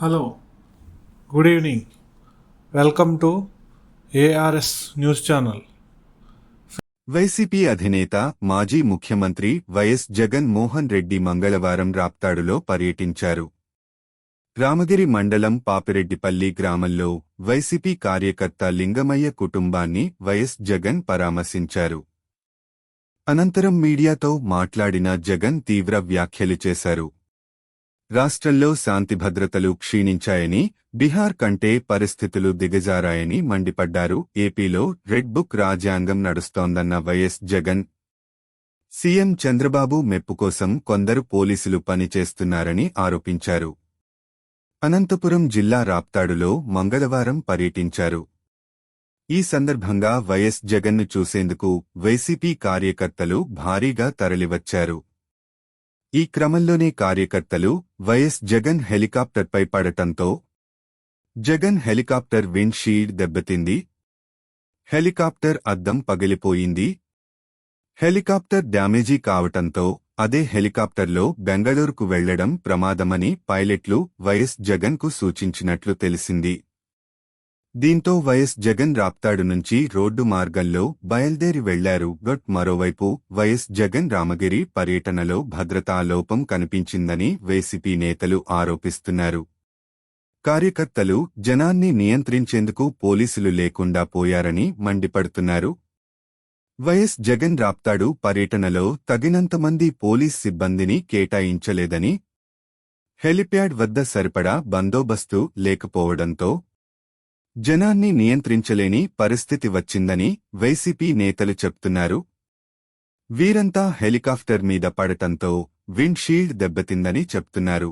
Hello good evening. Welcome to ARS news channel. YCP అధినేత మాజీ ముఖ్యమంత్రి వైఎస్ జగన్ మోహన్ రెడ్డి మంగళవారం రాప్తాడులో పర్యటించారు. రామగిరి మండలం పాపిరెడ్డిపల్లి గ్రామంలో వైసీపీ కార్యకర్త లింగమయ్య కుటుంబాన్ని వైఎస్ జగన్ పరామర్శించారు. అనంతరం మీడియాతో మాట్లాడిన జగన్ తీవ్ర వ్యాఖ్యలు చేశారు. రాష్ట్రంలో శాంతిభద్రతలు క్షీణించాయని బీహార్ కంటే పరిస్థితులు దిగజారాయని మండిపడ్డారు. ఏపీలో రెడ్ బుక్ రాజ్యాంగం నడుస్తోందన్న వైఎస్ జగన్. సీఎం చంద్రబాబు మెప్పు కోసం కొందరు పోలీసులు పనిచేస్తున్నారని ఆరోపించారు. అనంతపురం జిల్లా రాప్తాడులో మంగళవారం పర్యటించారు. ఈ సందర్భంగా వైఎస్ జగన్ను చూసేందుకు వైసీపీ కార్యకర్తలు భారీగా తరలివచ్చారు. ఈ క్రమంలోనే కార్యకర్తలు వైఎస్ జగన్ హెలికాప్టర్పై పడటంతో జగన్ హెలికాప్టర్ విండ్షీల్డ్ దెబ్బతింది. హెలికాప్టర్ అద్దం పగిలిపోయింది. హెలికాప్టర్ డ్యామేజీ కావటంతో అదే హెలికాప్టర్లో బెంగళూరుకు వెళ్ళడం ప్రమాదమని పైలట్లు వైఎస్ జగన్కు సూచించినట్లు తెలిసింది. దీంతో వైఎస్ జగన్ రాప్తాడు నుంచి రోడ్డు మార్గంలో బయల్దేరి వెళ్ళారు. గట్ మరోవైపు వైఎస్ జగన్ రామగిరి పర్యటనలో భద్రతా లోపం కనిపించిందని వైసీపీ నేతలు ఆరోపిస్తున్నారు. కార్యకర్తలు జనాన్ని నియంత్రించేందుకు పోలీసులు లేకుండా పోయారని మండిపడుతున్నారు. వైఎస్ జగన్ రాప్తాడు పర్యటనలో తగినంతమంది పోలీస్ సిబ్బందిని కేటాయించలేదని హెలిప్యాడ్ వద్ద సరిపడా బందోబస్తు లేకపోవడంతో జనాన్ని నియంత్రించలేని పరిస్థితి వచ్చిందని వైసీపీ నేతలు చెప్తున్నారు. వీరంతా హెలికాప్టర్ మీద పడటంతో విండ్షీల్డ్ దెబ్బతిందని చెప్తున్నారు.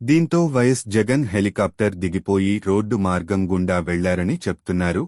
దీంతో వైఎస్ జగన్ హెలికాప్టర్ దిగిపోయి రోడ్డు మార్గం గుండా వెళ్ళారని చెప్తున్నారు.